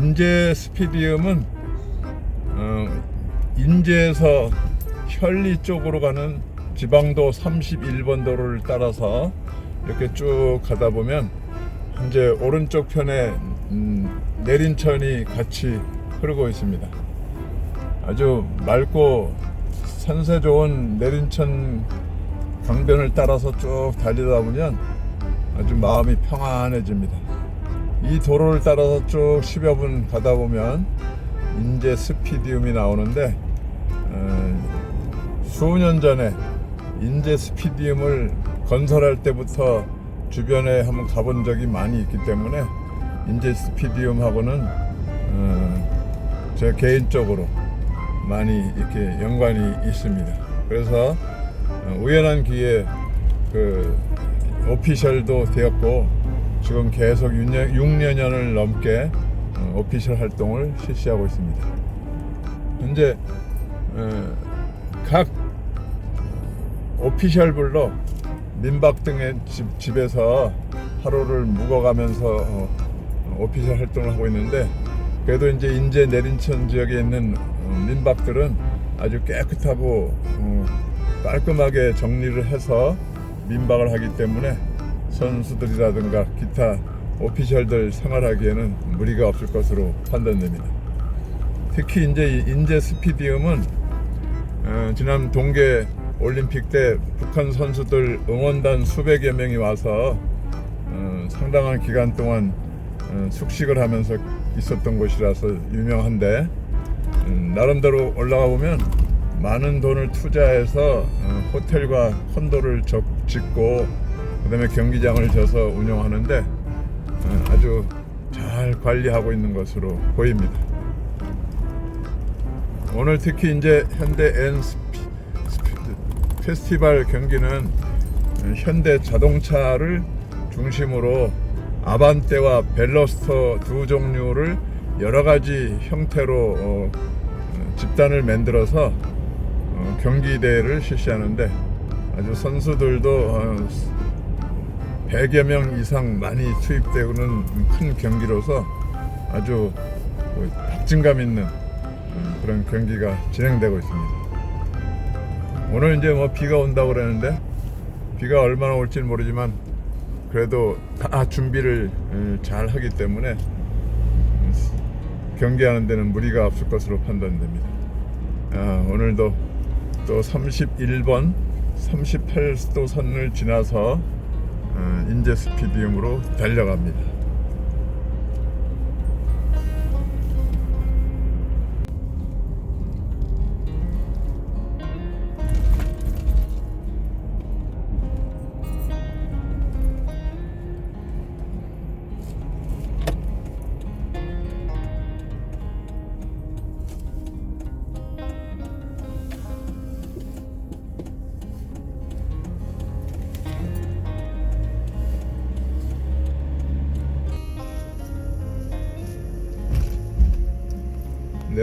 인제 스피디움은 어, 인제에서 현리 쪽으로 가는 지방도 31번 도로를 따라서 이렇게 쭉 가다 보면 현재 오른쪽 편에 음, 내린천이 같이 흐르고 있습니다. 아주 맑고 산세 좋은 내린천 강변을 따라서 쭉 달리다 보면 아주 마음이 평안해집니다. 이 도로를 따라서 쭉 10여 분 가다 보면 인제 스피디움이 나오는데 어, 수년 전에 인제 스피디움을 건설할 때부터 주변에 한번 가본 적이 많이 있기 때문에 인제 스피디움하고는 어, 제 개인적으로 많이 이렇게 연관이 있습니다. 그래서 어, 우연한 기회에 그 오피셜도 되었고 지금 계속 6년, 6년을 넘게 어, 오피셜 활동을 실시하고 있습니다. 현재 어, 각 오피셜별로 민박 등의 집, 집에서 하루를 묵어가면서 어, 오피셜 활동을 하고 있는데 그래도 이제 인제 내린천 지역에 있는 어, 민박들은 아주 깨끗하고 어, 깔끔하게 정리를 해서 민박을 하기 때문에 선수들이라든가 기타 오피셜들 생활하기에는 무리가 없을 것으로 판단됩니다. 특히 이제 이 인제 스피디움은 어, 지난 동계 올림픽 때 북한 선수들 응원단 수백여 명이 와서 어, 상당한 기간 동안 어, 숙식을 하면서 있었던 곳이라서 유명한데 음, 나름대로 올라가 보면 많은 돈을 투자해서 어, 호텔과 콘도를 적- 짓고 그다음에 경기장을 져서 운영하는데 어, 아주 잘 관리하고 있는 것으로 보입니다. 오늘 특히 이제 현대 N 스피, 스피, 페스티벌 경기는 현대 자동차를 중심으로 아반떼와 벨로스터 두 종류를 여러 가지 형태로 어, 어, 집단을 만들어서 어, 경기 대회를 실시하는데 아주 선수들도 어, 100여 명 이상 많이 투입되고는 큰 경기로서 아주 뭐 박진감 있는 음, 그런 경기가 진행되고 있습니다. 오늘 이제 뭐 비가 온다고 그러는데 비가 얼마나 올지는 모르지만 그래도 다 준비를 음, 잘 하기 때문에 음, 경기하는 데는 무리가 없을 것으로 판단됩니다. 아, 오늘도 또 31번 38도 선을 지나서 어, 인제 스피디움으로 달려갑니다.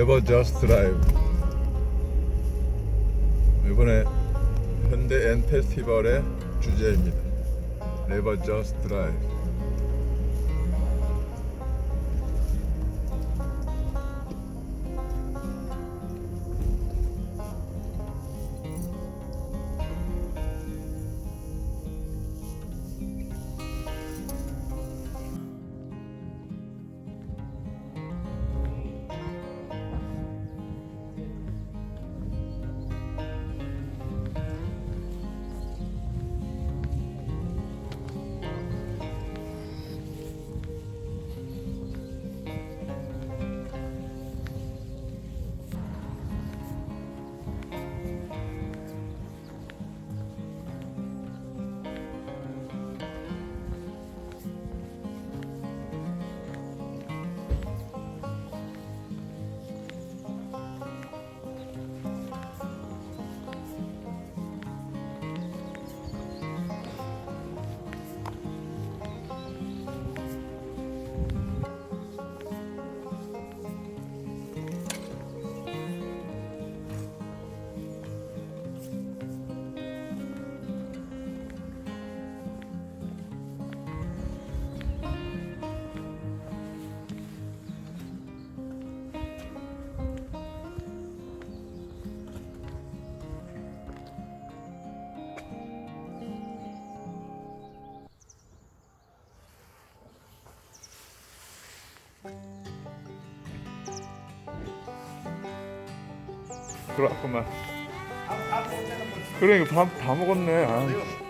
Never Just Drive 이번에 현대 엔 페스티벌의 주제입니다. Never Just 그렇구만. 그래, 이거 밥, 다 먹었네. 아, 늦었어?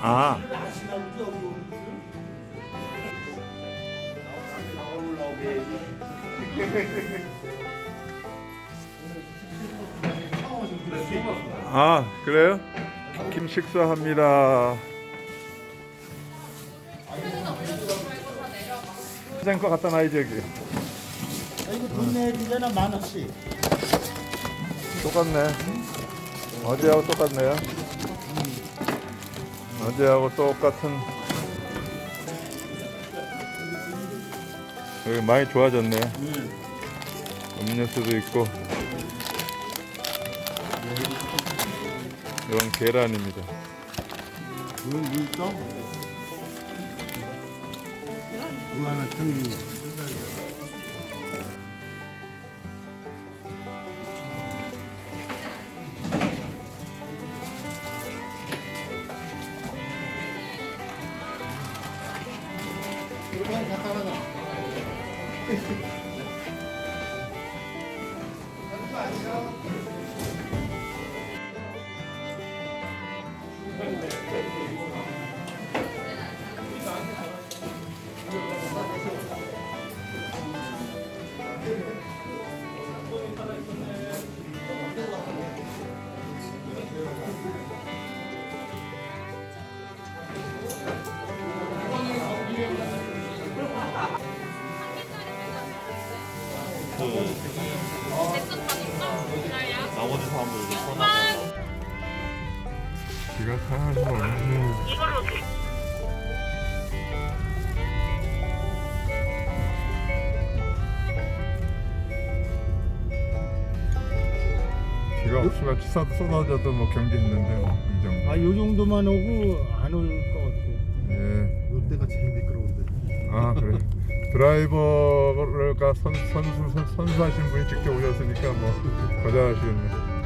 아, 아, 그래요? 김 식사합니다. 사장 거 갖다 놔야지, 여기. 아, 이거 돈 내야 되잖아 만 원씩. 똑같네. 어제하고 똑같네요. 어제하고 똑같은. 여기 많이 좋아졌네. 음료수도 있고. 이건 계란입니다. 물 물떡. 얼마나 큰 기 비가 없으면 쏟아, 쏟아져도 뭐 경계했는데 뭐이 정도. 아, 요 정도만 오고 안 올 것 같아. 예. 이때가 제일 미끄러운데. 아 그래. 드라이버가 선, 선수 선, 선수하신 분이 직접 오셨으니까 뭐 거절하시겠네.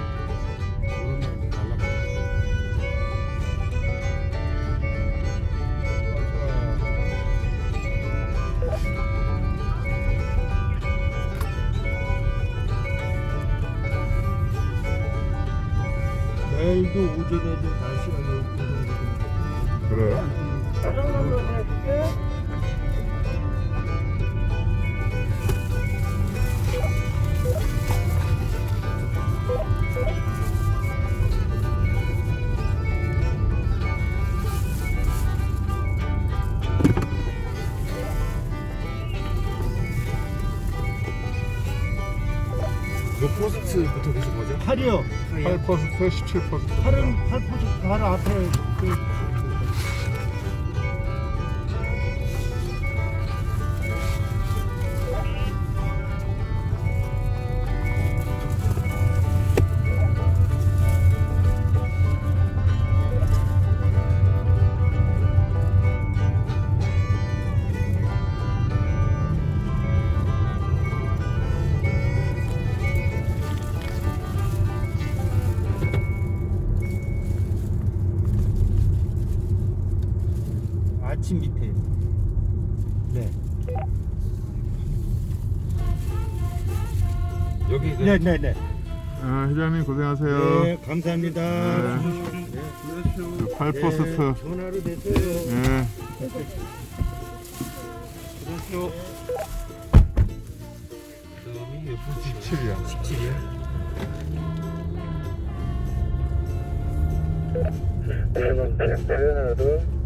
내일도 오전에도 날씨가 요 정도 됩니다. 그래요? 네. 그런 걸로 해줄게. 8%부터 계신 거죠? 팔이요. 팔 8%, 17%. 팔은 8% 바로 앞에 그 아침 밑에. 네. 여기 네, 네, 네. 아, 회장님 고생하세요. 네, 감사합니다. 네. 그 8%. 전화로 됐어요. 예. 그렇죠. 그다음이 몇 퍼센트? 17이야. 17이요? 어휴,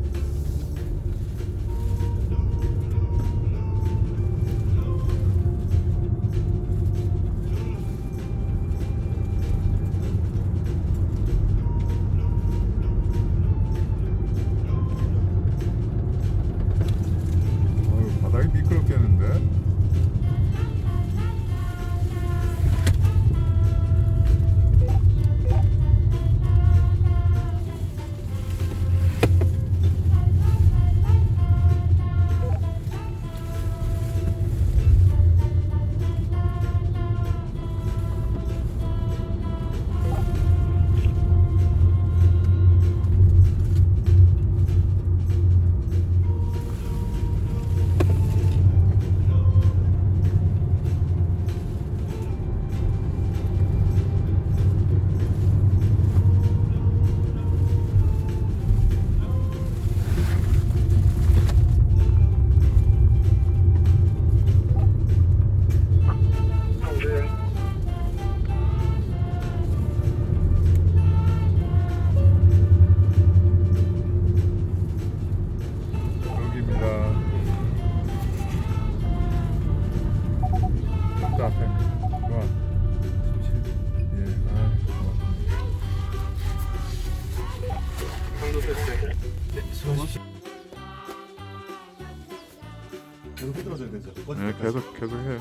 계속 휘둘러줘야 되죠. 네, 계속 계속 해.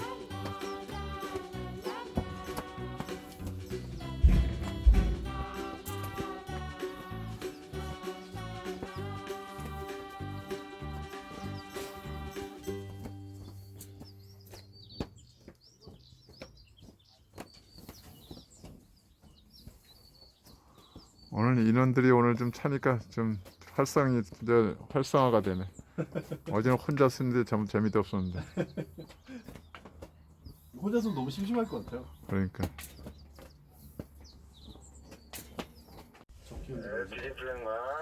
오늘 인원들이 오늘 좀 차니까 좀 활성이 이제 활성화가 되네. 어제는 혼자 쓰는데 좀 재미도 없었는데. 혼자서 너무 심심할 것 같아요. 그러니까.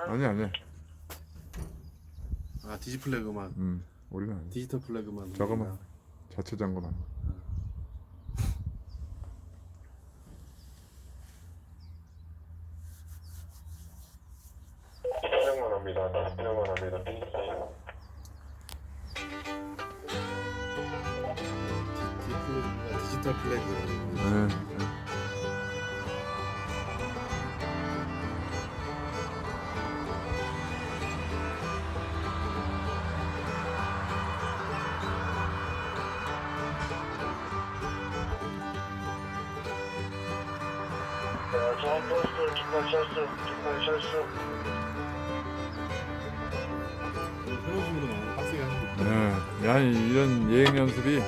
아니 아니. 아 디지플래그만 음, 우리는 아니. 디지털 플래그만 저거만 자체 점검만. 진행만 합니다. 진행만 합 야, 이런 예행 연습이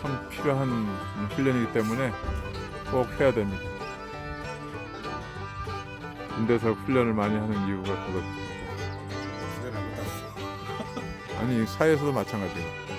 참 필요한 훈련이기 때문에 꼭 해야 됩니다. 군대에서 훈련을 많이 하는 이유가 못하고 아니 사회에서도 마찬가지고. 아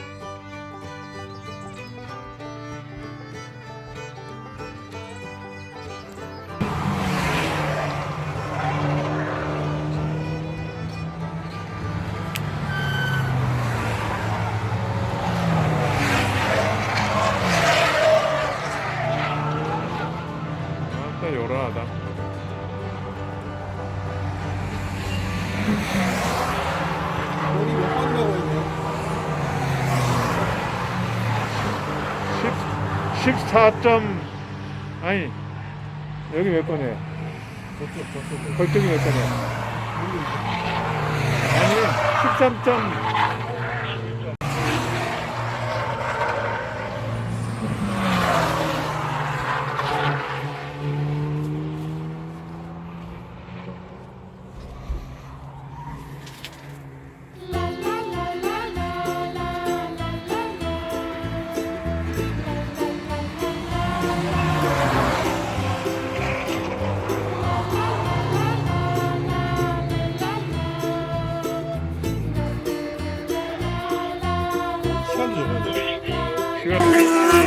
14 점 아니 여기 몇 번이에요? 몇 번이에요? 아니 13점 Yeah. Sure.